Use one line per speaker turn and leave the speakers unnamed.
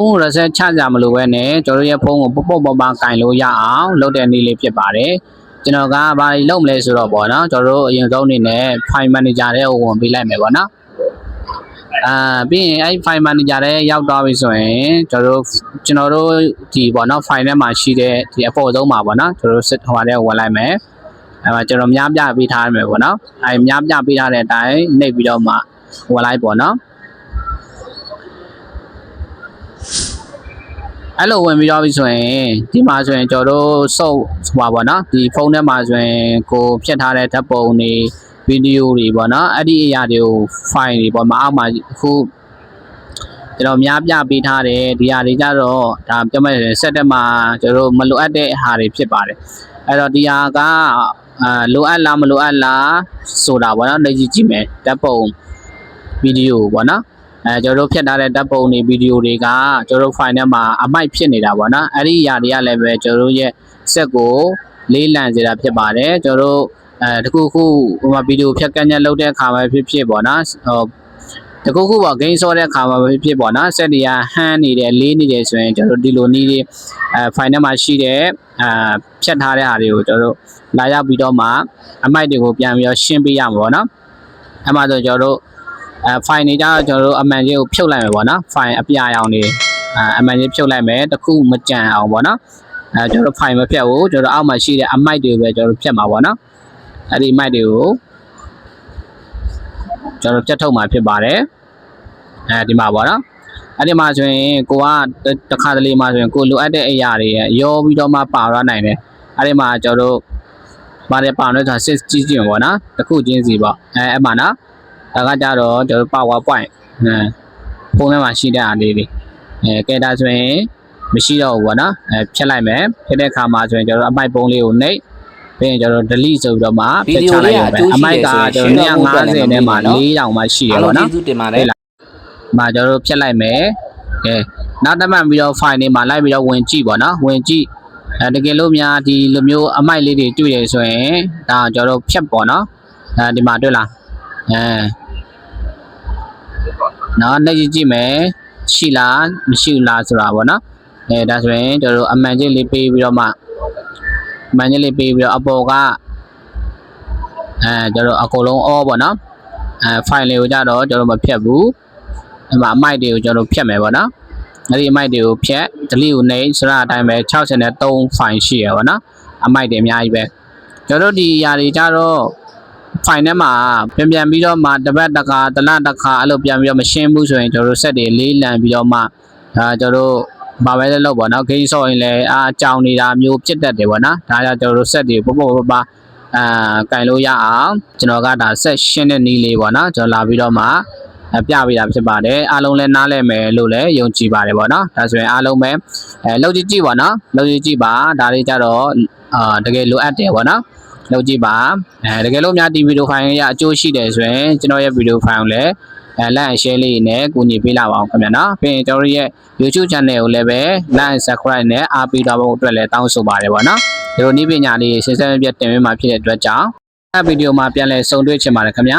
ဖုန်း reset ချကြမလို့ပဲနဲ့ကျွန်တော်တို့ရဲ့ဖုန်းကိုပုတ်ပုတ်ပပကင်လို့ရအောင်လုပ်တဲ့နည်းလေးဖြစ်ပါတယ်ကျွန်တော်ကဘာလုပ်မလဲဆိုတော့ပေါ့နော်ကျွန်တော်တို့အရင်ဆုံးအနေနဲ့ file manager တဲ့ကိုဝင်ပေးလိုက်မယ်ပေါ့နော်အာပြီးရင်အဲ့ file manager တဲ့ရောက်သွားပြီဆိုရင်ကျွန်တော်တို့ကျွန်တော်တို့ဒီပေါ့နော် file ထဲမှာရှိတဲ့ဒီအပေါ်ဆုံးမှာပေါ့နော်ကျွန်တော်တို့စစ်ဟိုဟာတဲ့ဝင်လိုက်မယ်အဲ့မှာကျွန်တော်များပြပေးထားရမယ်ပေါ့နော်အဲ့များပြပေးထားတဲ့အတိုင်းနှိပ်ပြီးတော့မှဝင်လိုက်ပေါ့နော် အဲ့လိုဝင်ပြီးတော့ပြီဆိုရင်ဒီမှာဆိုရင်ကျွန်တော်တို့စုပ်ဟိုပါပေါ့နော်ဒီဖုန်းထဲမှာဆိုရင်ကိုဖြတ်ထားတဲ့ဓာတ်ပုံတွေဗီဒီယိုတွေပေါ့နော်အဲ့ဒီအရာတွေကို file တွေပေါ့မအောက်မှာအခုကျွန်တော်များပြပေးထားတယ်ဒီဟာတွေကြတော့ဒါပြောမယ်ဆိုရင် set တက်မှာကျွန်တော်တို့မလိုအပ်တဲ့ဟာတွေဖြစ်ပါတယ်အဲ့တော့ဒီဟာကအာလိုအပ်လားမလိုအပ်လားဆိုတာပေါ့နော်လက်ကြည့်ကြည့်မယ်ဓာတ်ပုံဗီဒီယိုပေါ့နော် အဲကျွန်တော်တို့ဖြတ်ထားတဲ့ဓာတ်ပုံတွေဗီဒီယိုတွေကကျွန်တော်တို့ file ထဲမှာအမိုက်ဖြစ်နေတာပေါ့နော်အဲ့ဒီအရာတွေကလည်းပဲကျွန်တော်တို့ရဲ့ set ကိုလေးလံစေတာဖြစ်ပါတယ်ကျွန်တော်တို့အဲတခုခုဟိုမှာဗီဒီယိုဖြတ်ကန့်ညက်လုပ်တဲ့အခါမှာဖြစ်ဖြစ်ပေါ့နော်ဟိုတခုခုပေါ့ gain ဆော့တဲ့အခါမှာဖြစ်ဖြစ်ပေါ့နော် set တွေကဟန်းနေတယ်လေးနေတယ်ဆိုရင်ကျွန်တော်တို့ဒီလိုနည်းလေးအဲ file ထဲမှာရှိတဲ့အာဖြတ်ထားတဲ့ဟာတွေကိုကျွန်တော်တို့လာရောက်ပြီးတော့မှအမိုက်တွေကိုပြန်ပြီးတော့ရှင်းပေးရမှာပေါ့နော်အဲ့မှာဆိုကျွန်တော်တို့ အဲ file နေကြတော့ကျွန်တော်တို့အမှန်ကြီးကိုဖြုတ်လိုက်မယ်ပေါ့နော် file အပြာရောင်တွေအဲအမှန်ကြီးဖြုတ်လိုက်မယ်တခုမကြံအောင်ပေါ့နော်အဲကျွန်တော်တို့ file မဖြတ်ဘူးကျွန်တော်တို့အောက်မှာရှိတဲ့အမိုက်တွေကိုပဲကျွန်တော်တို့ဖြတ်မှာပေါ့နော်အဲ့ဒီအမိုက်တွေကိုကျွန်တော်တို့ဖြတ်ထုတ်မှာဖြစ်ပါတယ်အဲဒီမှာပေါ့နော်အဲ့ဒီမှာဆိုရင်ကိုကတစ်ခါတလေမှာဆိုရင်ကိုလိုအပ်တဲ့အရာတွေရောပြီးတော့မှပါရနိုင်တယ်အဲ့ဒီမှာကျွန်တော်တို့ပါတယ်ပါလို့ဆိုတာစစ်ကြည့်ကြည့်မှာပေါ့နော်တစ်ခုချင်းစီပေါ့အဲအဲ့မှာနော် ဒါကကြတော့ကျွန်တော် PowerPoint အဲဖုန်းထဲမှာရှိတဲ့အားလေးတွေအဲကဲဒါဆိုရင်မရှိတော့ဘူးပေါ့နော်အဲဖြတ်လိုက်မယ်ဖြတ်တဲ့အခါမှာဆိုရင်ကျွန်တော်အမိုက်ပုံးလေးကိုနှိပ်ပြီးရင်ကျွန်တော် delete ဆိုပြီးတော့မှဖြတ်ချလိုက်ရမယ်အမိုက်ကကျွန်တော်250ထဲမှာ400မှရှိရ
အား
ပါ
လုံး
တော့
ကျေးဇူးတင်ပါတယ်
မှာကျွန်တော်တို့ဖြတ်လိုက်မယ်ကဲနောက်တစ်မှတ်ပြီးတော့ file တွေမှာလိုက်ပြီးတော့ဝင်ကြည့်ပေါ့နော်ဝင်ကြည့်အဲတကယ်လို့များဒီလိုမျိုးအမိုက်လေးတွေတွေ့ရဆိုရင်ဒါကျွန်တော်တို့ဖြတ်ပေါ့နော်အဲဒီမှာတွေ့လားအဲ နော်လက်ကြည့်ကြည့်မယ်ရှိလားမရှိဘူးလားဆိုတာပေါ့နော်အဲဒါဆိုရင်ကျွန်တော်တို့အမှန်ချင်းလေးပေးပြီးတော့မှအမှန်ချင်းလေးပေးပြီးတော့အပေါ်ကအဲကျွန်တော်တို့အကုန်လုံး all ပေါ့နော်အဲ file လေးကိုကြတော့ကျွန်တော်တို့မဖြတ်ဘူးအဲ့မှာအမိုက်တွေကိုကျွန်တော်တို့ဖြတ်မယ်ပေါ့နော်အဲ့ဒီအမိုက်တွေကိုဖြတ် delete ကိုနှိပ်စရအတိုင်းပဲ63 file ရှိရပေါ့နော်အမိုက်တွေအများကြီးပဲကျွန်တော်တို့ဒီຢာတွေကြတော့ ဖိုင်ထဲမှာပြန်ပြန်ပြီးတော့မှတပတ်တစ်ခါတစ်လတစ်ခါအဲ့လိုပြန်ပြီးတော့မရှင်းဘူးဆိုရင်ကျွန်တော်တို့ဆက်တွေလေးလံပြီးတော့မှဒါကျွန်တော်တို့ဘာပဲလဲလို့ပေါ့နော်ဂိမ်းဆော့ရင်လည်းအာကြောင်နေတာမျိုးဖြစ်တတ်တယ်ပေါ့နော်ဒါကြောင့်ကျွန်တော်တို့ဆက်တွေပုတ်ပုတ်ပပအာကင်လို့ရအောင်ကျွန်တော်ကဒါဆက်ရှင်းတဲ့နည်းလေးပေါ့နော်ကျွန်တော်လာပြီးတော့မှအပြပေးတာဖြစ်ပါတယ်အားလုံးလည်းနားလည်မယ်လို့လည်းယုံကြည်ပါတယ်ပေါ့နော်ဒါဆိုရင်အားလုံးပဲအဲလောက်ကြည့်ကြည့်ပါနော်လောက်ကြည့်ကြည့်ပါဒါလေးကြတော့အာတကယ်လိုအပ်တယ်ပေါ့နော် လုပ်ကြည့်ပါအဲတကယ်လို့များဒီဗီဒီယိုဖိုင်ရအကျိုးရှိတယ်ဆိုရင်ကျွန်တော်ရဲ့ဗီဒီယိုဖိုင်ကိုလည်းအဲ like and share လေးနဲ့ကူညီပေးလာပါအောင်ခင်ဗျာနော်ပြီးရင်ကျွန်တော်ရဲ့ YouTube channel ကိုလည်းပဲ like and subscribe နဲ့အားပေးတော့ဖို့အတွက်လည်းတောင်းဆိုပါတယ်ဗောနော်ဒီလိုနည်းပညာလေးစဉ်ဆက်မပြတ်တင်ပေးမှာဖြစ်တဲ့အတွက်ကြောင့်အဲဗီဒီယိုမှာပြန်လည်ဆုံတွေ့ချင်ပါတယ်ခင်ဗျာ